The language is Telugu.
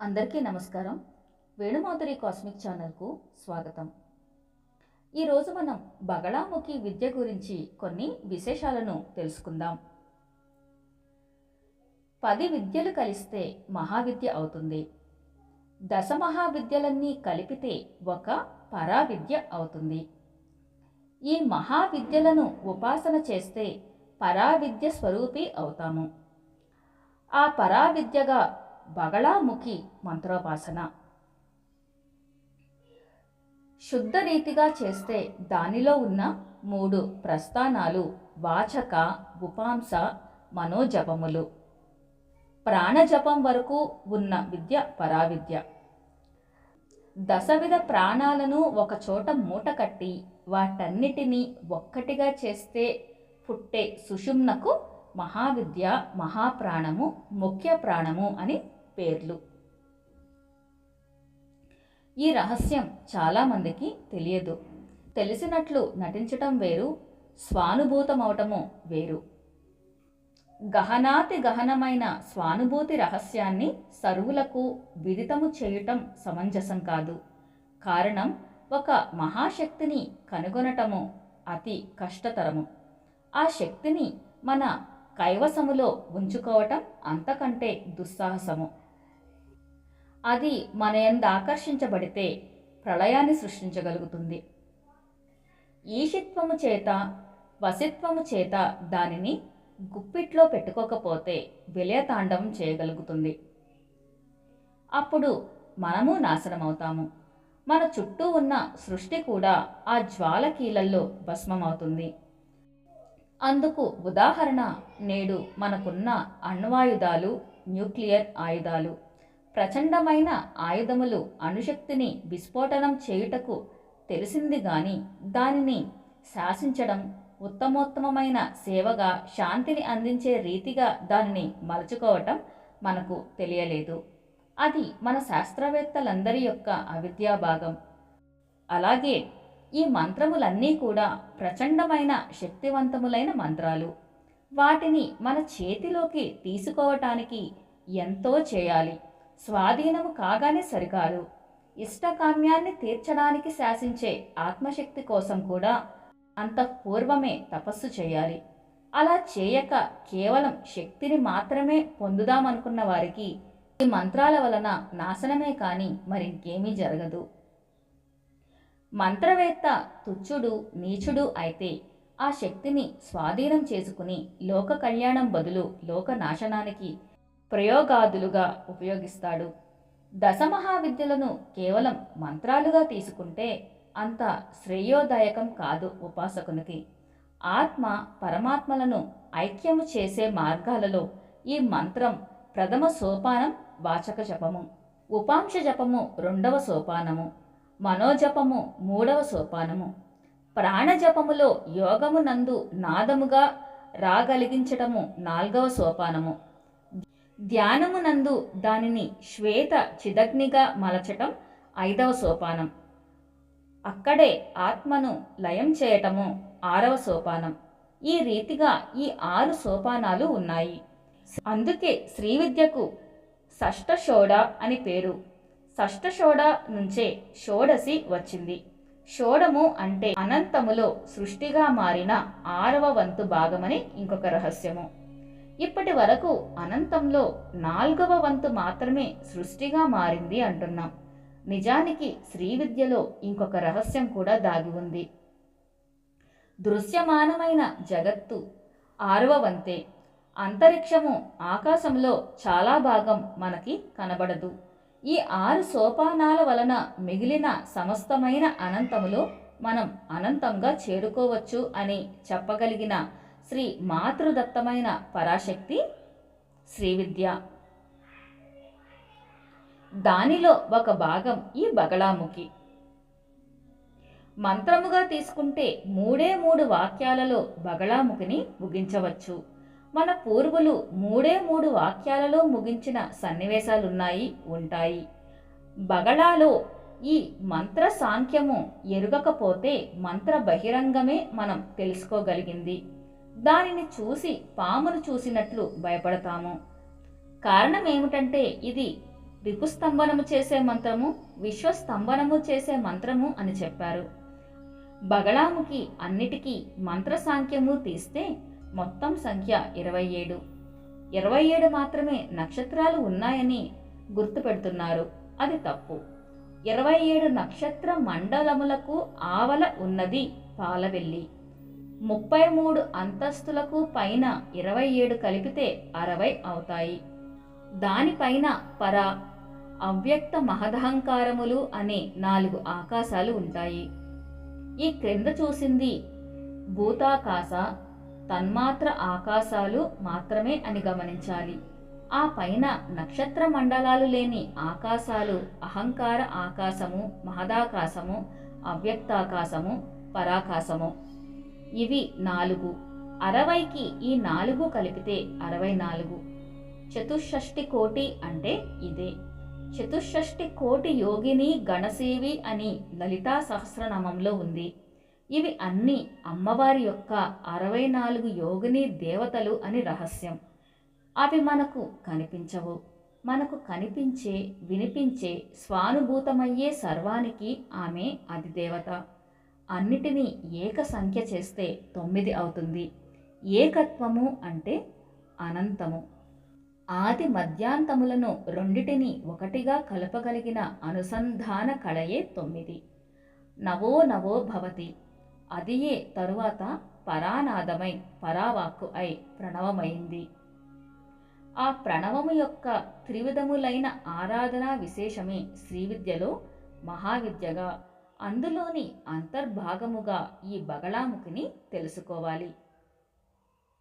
అందరికీ నమస్కారం. వేణుమాధురి కాస్మిక్ ఛానల్కు స్వాగతం. ఈరోజు మనం బగళాముఖి విద్య గురించి కొన్ని విశేషాలను తెలుసుకుందాం. పది విద్యలు కలిస్తే మహావిద్య అవుతుంది. దశ మహావిద్యలన్నీ కలిపితే ఒక పరావిద్య అవుతుంది. ఈ మహావిద్యలను ఉపాసన చేస్తే పరావిద్య స్వరూపి అవుతాము. ఆ పరావిద్యగా బగళాముఖి మంత్రోపాసన. శుద్ధ రీతిగా చేస్తే దానిలో ఉన్న మూడు ప్రస్థానాలు వాచక ఉపాంస మనోజపములు. ప్రాణజపం వరకు ఉన్న విద్య పరావిద్య. దశవిధ ప్రాణాలను ఒకచోట మూట కట్టి వాటన్నిటినీ ఒక్కటిగా చేస్తే పుట్టే సుషుమ్నకు మహావిద్య మహాప్రాణము ముఖ్య ప్రాణము అని పేర్లు. ఈ రహస్యం చాలామందికి తెలియదు. తెలిసినట్లు నటించటం వేరు స్వానుభూతమవటము వేరు. గహనాతి గహనమైన స్వానుభూతి రహస్యాన్ని సరువులకు విదితము చేయటం సమంజసం కాదు. కారణం ఒక మహాశక్తిని కనుగొనటము అతి కష్టతరము. ఆ శక్తిని మన కైవసములో ఉంచుకోవటం అంతకంటే దుస్సాహసము. అది మన ఎందు ఆకర్షించబడితే ప్రళయాన్ని సృష్టించగలుగుతుంది. ఈషిత్వము చేత వసిత్వము చేత దానిని గుప్పిట్లో పెట్టుకోకపోతే విలయతాండవం చేయగలుగుతుంది. అప్పుడు మనము నాశనమవుతాము. మన చుట్టూ ఉన్న సృష్టి కూడా ఆ జ్వాలకీలల్లో భస్మమవుతుంది. అందుకు ఉదాహరణ నేడు మనకున్న అణ్వాయుధాలు న్యూక్లియర్ ఆయుధాలు. ప్రచండమైన ఆయుధములు అణుశక్తిని విస్ఫోటనం చేయుటకు తెలిసింది గాని దానిని శాసించడం ఉత్తమోత్తమమైన సేవగా శాంతిని అందించే రీతిగా దానిని మలుచుకోవటం మనకు తెలియలేదు. అది మన శాస్త్రవేత్తలందరి యొక్క అవిద్యా భాగం. అలాగే ఈ మంత్రములన్నీ కూడా ప్రచండమైన శక్తివంతములైన మంత్రాలు. వాటిని మన చేతిలోకి తీసుకోవటానికి ఎంతో చేయాలి. స్వాధీనము కాగానే సరికాదు. ఇష్టకామ్యాన్ని తీర్చడానికి శాసించే ఆత్మశక్తి కోసం కూడా అంత పూర్వమే తపస్సు చేయాలి. అలా చేయక కేవలం శక్తిని మాత్రమే పొందుదామనుకున్న వారికి ఈ మంత్రాల వలన నాశనమే కానీ మరింకేమీ జరగదు. మంత్రవేత్త తుచ్చుడు నీచుడు అయితే ఆ శక్తిని స్వాధీనం చేసుకుని లోక కళ్యాణం బదులు లోక నాశనానికి ప్రయోగాదులుగా ఉపయోగిస్తాడు. దశమహావిద్యలను కేవలం మంత్రాలుగా తీసుకుంటే అంత శ్రేయోదాయకం కాదు ఉపాసకునికి. ఆత్మ పరమాత్మలను ఐక్యము చేసే మార్గాలలో ఈ మంత్రం ప్రథమ సోపానం వాచక జపము ఉపాంశ జపము రెండవ సోపానము మనోజపము మూడవ సోపానము ప్రాణజపములో యోగమునందు నాదముగా రాగలిగించటము నాల్గవ సోపానము. ధ్యానమునందు దానిని శ్వేత చిదగ్నిగా మలచటం ఐదవ సోపానం. అక్కడే ఆత్మను లయం చేయటము ఆరవ సోపానం. ఈ రీతిగా ఈ ఆరు సోపానాలు ఉన్నాయి. అందుకే శ్రీ విద్యకు అని పేరు. షోడ నుంచే షోడసి వచ్చింది. షోడము అంటే అనంతములో సృష్టిగా మారిన ఆరవ వంతు భాగమని ఇంకొక రహస్యము. ఇప్పటి వరకు అనంతంలో నాల్గవ వంతు మాత్రమే సృష్టిగా మారింది అంటున్నాం. నిజానికి శ్రీ విద్యలో ఇంకొక రహస్యం కూడా దాగి ఉంది. దృశ్యమానమైన జగత్తు ఆరవ వంతే. అంతరిక్షము ఆకాశంలో చాలా భాగం మనకి కనబడదు. ఈ ఆరు సోపానాల వలన మిగిలిన సమస్తమైన అనంతములో మనం అనంతంగా చేరుకోవచ్చు అని చెప్పగలిగిన శ్రీ మాతృదత్తమైన పరాశక్తి శ్రీ విద్య. దానిలో ఒక భాగం ఈ బగళాముఖి. మంత్రముగా తీసుకుంటే మూడే మూడు వాక్యాలలో బగళాముఖిని ముగించవచ్చు. మన పూర్వులు మూడే మూడు వాక్యాలలో ముగించిన సన్నివేశాలున్నాయి ఉంటాయి. బగళాలో ఈ మంత్ర సాంఖ్యము ఎరుగకపోతే మంత్ర బహిరంగమే మనం తెలుసుకోగలిగింది. దానిని చూసి పామును చూసినట్లు భయపడతాము. కారణం ఏమిటంటే ఇది రిపుస్తంభనము చేసే మంత్రము విశ్వస్తంభనము చేసే మంత్రము అని చెప్పారు. బగళాముకి అన్నిటికీ మంత్ర సాంఖ్యము తీస్తే మొత్తం సంఖ్య ఇరవై ఏడు. ఇరవై ఏడు మాత్రమే నక్షత్రాలు ఉన్నాయని గుర్తుపెడుతున్నారు. అది తప్పు. ఇరవై ఏడు నక్షత్ర మండలములకు ఆవల ఉన్నది పాలవెల్లి. ముప్పై మూడు అంతస్తులకు పైన ఇరవై ఏడు కలిపితే అరవై అవుతాయి. దానిపైన పర అవ్యక్త మహదహంకారములు అనే నాలుగు ఆకాశాలు ఉంటాయి. ఈ క్రింద చూసింది భూతాకాశ తన్మాత్ర ఆకాశాలు మాత్రమే అని గమనించాలి. ఆ పైన నక్షత్ర మండలాలు లేని ఆకాశాలు అహంకార ఆకాశము మహదాకాశము అవ్యక్తాకాశము పరాకాశము. ఇవి నాలుగు. అరవైకి ఈ నాలుగు కలిపితే అరవై నాలుగు. చతుషష్టి కోటి అంటే ఇదే. చతుషష్టి కోటి యోగిని గణసేవి అని లలితా సహస్రనామంలో ఉంది. ఇవి అన్నీ అమ్మవారి యొక్క అరవై నాలుగు యోగిని దేవతలు అని రహస్యం. అవి మనకు కనిపించవు. మనకు కనిపించే వినిపించే స్వానుభూతమయ్యే సర్వానికి ఆమె అధిదేవత. అన్నిటినీ ఏక సంఖ్య చేస్తే తొమ్మిది అవుతుంది. ఏకత్వము అంటే అనంతము. ఆది మధ్యాంతములను రెండిటిని ఒకటిగా కలపగలిగిన అనుసంధాన కళయే తొమ్మిది. నవో నవో భవతి. అదియే తరువాత పరానాదమై పరావాక్కు అయి ప్రణవమైంది. ఆ ప్రణవము యొక్క త్రివిధములైన ఆరాధనా విశేషమే శ్రీవిద్యలో మహావిద్యగా అందులోని అంతర్భాగముగా ఈ బగళాముఖిని తెలుసుకోవాలి.